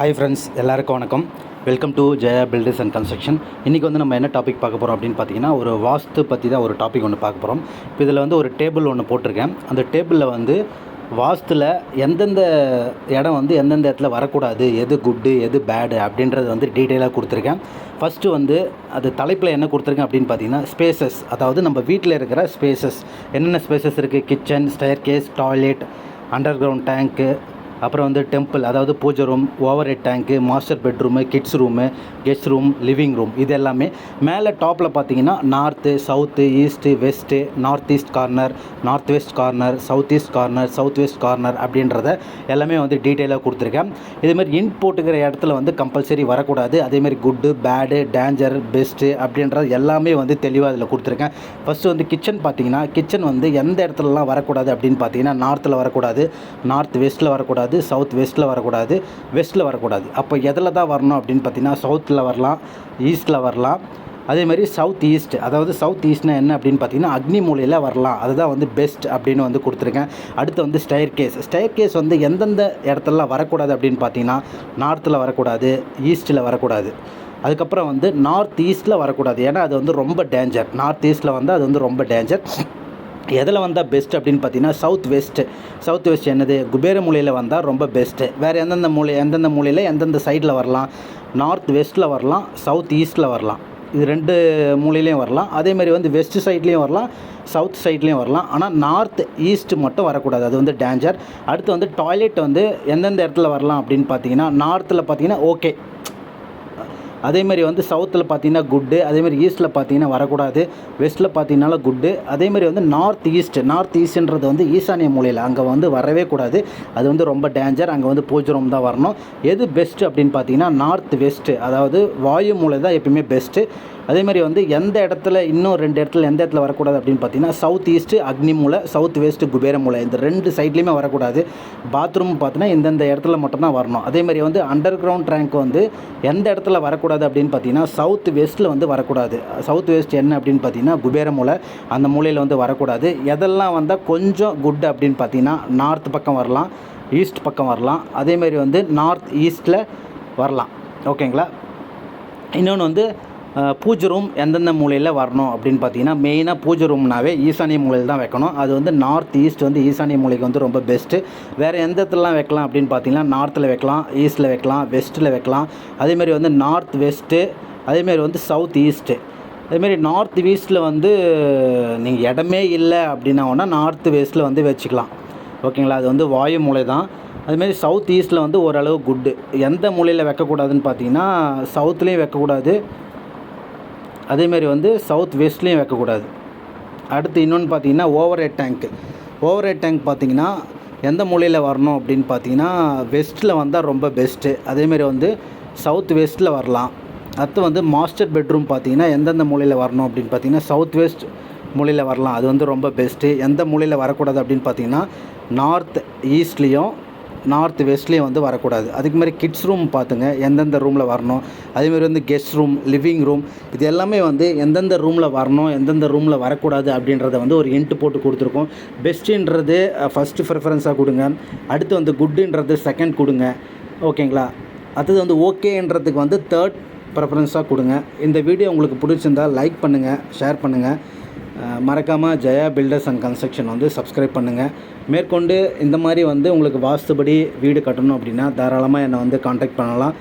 Hi friends எல்லாருக்கும் வணக்கம். Welcome to Jaya builders and construction இன்றைக்கி வந்து நம்ம என்ன டாபிக் பார்க்க போகிறோம் அப்படின்னு பார்த்தீங்கன்னா ஒரு வாஸ்து பற்றி தான் ஒரு டாபிக் ஒன்று பார்க்க போகிறோம் இப்போ இதில் வந்து ஒரு டேபிள் ஒன்று போட்டிருக்கேன். அந்த டேபிளில் வந்து வாஸ்துல எந்தெந்த இடம் வந்து எந்தெந்த இடத்துல வரக்கூடாது எது குட்டு எது பேடு அப்படின்றது வந்து டீட்டெயிலாக கொடுத்துருக்கேன். ஃபஸ்ட்டு வந்து அது தலைப்பில் என்ன கொடுத்துருக்கேன் அப்படின்னு பார்த்தீங்கன்னா ஸ்பேசஸ் அதாவது நம்ம வீட்டில் இருக்கிற ஸ்பேசஸ் என்னென்ன ஸ்பேசஸ் இருக்குது kitchen stair case toilet under ground tank அப்புறம் வந்து டெம்பிள் அதாவது pooja room over head tank master bedroom kids room guest room living room இது எல்லாமே மேலே டாப்பில் பார்த்தீங்கன்னா north south east west north east corner north west corner south east corner south west corner அப்படின்றத எல்லாமே வந்து டீட்டெயிலாக கொடுத்துருக்கேன். இதேமாதிரி இன் போட்டுக்கிற இடத்துல வந்து கம்பல்சரி வரக்கூடாது. அதேமாதிரி குட்டு பேடு டேஞ்சர் பெஸ்ட்டு அப்படின்றது எல்லாமே வந்து தெளிவாக அதில் கொடுத்துருக்கேன். ஃபஸ்ட்டு வந்து கிச்சன் பார்த்தீங்கன்னா கிச்சன் வந்து எந்த இடத்துலலாம் வரக்கூடாது அப்படின்னு பார்த்தீங்கன்னா நார்த்தில் வரக்கூடாது நார்த் வெஸ்ட்டில் வரக்கூடாது சவுத் வெஸ்ட்டில் வரக்கூடாது வெஸ்ட்டில் வரக்கூடாது. அப்போ எதில் தான் வரணும் அப்படின்னு பார்த்தீங்கன்னா சவுத்தில் வரலாம் ஈஸ்ட்டில் வரலாம். அதே மாதிரி சவுத் ஈஸ்ட் அதாவது சவுத் ஈஸ்ட்னா என்ன அப்படின்னு பார்த்தீங்கன்னா அக்னி மூலையில் வரலாம். அதுதான் வந்து பெஸ்ட் அப்படின்னு வந்து கொடுத்துருக்கேன். அடுத்து வந்து ஸ்டைர் கேஸ் ஸ்டைர் கேஸ் வந்து எந்தெந்த இடத்துலலாம் வரக்கூடாது அப்படின்னு பார்த்தீங்கன்னா நார்த்தில் வரக்கூடாது ஈஸ்ட்டில் வரக்கூடாது. அதுக்கப்புறம் வந்து நார்த் ஈஸ்ட்டில் வரக்கூடாது. ஏன்னா அது வந்து ரொம்ப டேஞ்சர் நார்த் ஈஸ்ட்டில் வந்து அது வந்து ரொம்ப டேஞ்சர் எதில் வந்தால் பெஸ்ட் அப்படின்னு பார்த்தீங்கன்னா சவுத் வெஸ்ட்டு சவுத் வெஸ்ட் என்னது? குபேர மூலையில் வந்தால் ரொம்ப பெஸ்ட்டு வேறு எந்தெந்த மூலை எந்தெந்த மூலையில் எந்தெந்த சைடில் வரலாம்? நார்த் வெஸ்ட்டில் வரலாம் சவுத் ஈஸ்ட்டில் வரலாம். இது ரெண்டு மூலையிலையும் வரலாம். அதேமாதிரி வந்து வெஸ்ட் சைட்லேயும் வரலாம் சவுத் சைட்லேயும் வரலாம். ஆனால் நார்த் ஈஸ்ட் மட்டும் வரக்கூடாது. அது வந்து டேஞ்சர் அடுத்து வந்து டாய்லெட் வந்து எந்தெந்த இடத்துல வரலாம் அப்படின்னு பார்த்தீங்கன்னா நார்த்தில் பார்த்தீங்கன்னா ஓகே அதேமாதிரி வந்து சவுத்தில் பார்த்தீங்கன்னா குட்டு அதேமாதிரி ஈஸ்ட்டில் பார்த்தீங்கன்னா வரக்கூடாது. வெஸ்ட்டில் பார்த்தீங்கனால குட்டு அதேமாதிரி வந்து நார்த் ஈஸ்ட் நார்த் ஈஸ்ட்ன்றது வந்து ஈசானிய மூலையில் அங்கே வந்து வரவே கூடாது. அது வந்து ரொம்ப டேஞ்சர் அங்கே வந்து பூஜை ரூம் தான் வரணும். எது பெஸ்ட்டு அப்படின்னு பார்த்தீங்கன்னா நார்த் வெஸ்ட்டு அதாவது வாயு மூலை தான் எப்பயுமே பெஸ்ட்டு அதேமாதிரி வந்து எந்த இடத்துல இன்னும் ரெண்டு இடத்துல எந்த இடத்துல வரக்கூடாது அப்படின்னு பார்த்தீங்கன்னா சவுத் ஈஸ்ட்டு அக்னி மூலை சவுத் வெஸ்ட்டு குபேர மூலை. இந்த ரெண்டு சைட்லேயுமே வரக்கூடாது. பாத்ரூம் பார்த்தீங்கன்னா இந்தந்த இடத்துல மட்டும்தான் வரணும். அதேமாதிரி வந்து அண்டர் கிரவுண்ட் டேங்க் வந்து எந்த இடத்துல வரக்கூடாது அப்படின்னு பார்த்தீங்கன்னா சவுத் வெஸ்ட்டில் வந்து வரக்கூடாது. சவுத் வெஸ்ட் என்ன அப்படின்னு பார்த்தீங்கன்னா குபேர மூலை அந்த மூலையில் வந்து வரக்கூடாது. எதெல்லாம் வந்தால் கொஞ்சம் குட் அப்படின்னு பார்த்தீங்கன்னா நார்த் பக்கம் வரலாம் ஈஸ்ட் பக்கம் வரலாம். அதேமாரி வந்து நார்த் ஈஸ்ட்டில் வரலாம். ஓகேங்களா இன்னொன்று வந்து பூஜை ரூம் எந்தெந்த மூலையில் வரணும் அப்படின்னு பார்த்தீங்கன்னா மெயினாக பூஜை ரூம்னாவே ஈசானிய மூலையில் தான் வைக்கணும். அது வந்து நார்த் ஈஸ்ட் வந்து ஈசானிய மூலைக்கு வந்து ரொம்ப பெஸ்ட்டு வேறு எந்த இடத்துலலாம் வைக்கலாம் அப்படின்னு பார்த்தீங்கன்னா நார்த்தில் வைக்கலாம் ஈஸ்ட்டில் வைக்கலாம் வெஸ்ட்டில் வைக்கலாம். அதேமாரி வந்து நார்த் வெஸ்ட்டு அதேமாரி வந்து சவுத் ஈஸ்ட்டு அதேமாரி நார்த் ஈஸ்ட்டில் வந்து நீங்கள் இடமே இல்லை அப்படின்னா நார்த் வெஸ்ட்டில் வந்து வச்சுக்கலாம். ஓகேங்களா? அது வந்து வாயு மூலை தான். அதுமாரி சவுத் ஈஸ்ட்டில் வந்து ஓரளவு குட்டு எந்த மூலையில் வைக்கக்கூடாதுன்னு பார்த்தீங்கன்னா சவுத்துலேயும் வைக்கக்கூடாது. அதேமாரி வந்து சவுத் வெஸ்ட்லேயும் வைக்கக்கூடாது. அடுத்து இன்னொன்று பார்த்தீங்கன்னா over head tank over head tank பார்த்தீங்கன்னா எந்த மூலையில் வரணும் அப்படின்னு பார்த்தீங்கன்னா வெஸ்ட்டில் வந்தால் ரொம்ப பெஸ்ட்டு அதேமாரி வந்து சவுத் வெஸ்ட்டில் வரலாம். அடுத்து வந்து மாஸ்டர் பெட்ரூம் பார்த்தீங்கன்னா எந்தெந்த மூலையில் வரணும் அப்படின்னு பார்த்தீங்கன்னா சவுத் வெஸ்ட் மூலையில் வரலாம். அது வந்து ரொம்ப பெஸ்ட்டு எந்த மூலையில் வரக்கூடாது அப்படின்னு பார்த்தீங்கன்னா நார்த் ஈஸ்ட்லேயும் நார்த் வெஸ்ட்லேயும் வந்து வரக்கூடாது. அதுக்கு மாதிரி கிட்ஸ் ரூம் பார்த்துங்க எந்தெந்த ரூமில் வரணும். அதேமாதிரி வந்து கெஸ்ட் ரூம் லிவிங் ரூம் இது எல்லாமே வந்து எந்தெந்த ரூமில் வரணும் எந்தெந்த ரூமில் வரக்கூடாது அப்படின்றத வந்து ஒரு இன்ட்டு போட்டு கொடுத்துருக்கோம். பெஸ்ட்டுன்றது ஃபஸ்ட்டு ப்ரிஃபரன்ஸாக கொடுங்க. அடுத்து வந்து குட்டுன்றது செகண்ட் கொடுங்க. ஓகேங்களா? அடுத்தது வந்து ஓகேன்றதுக்கு வந்து தேர்ட் ப்ரிஃபரன்ஸாக கொடுங்க. இந்த வீடியோ உங்களுக்கு பிடிச்சிருந்தால் லைக் பண்ணுங்கள் ஷேர் பண்ணுங்கள் மறக்காமல் ஜெயா பில்டர்ஸ் அண்ட் கன்ஸ்ட்ரக்ஷன் வந்து சப்ஸ்கிரைப் பண்ணுங்கள் மேற்கொண்டு இந்த மாதிரி வந்து உங்களுக்கு வாஸ்துபடி வீடு கட்டணும் அப்படின்னா தாராளமாக என்னை வந்து காண்டாக்ட் பண்ணலாம்.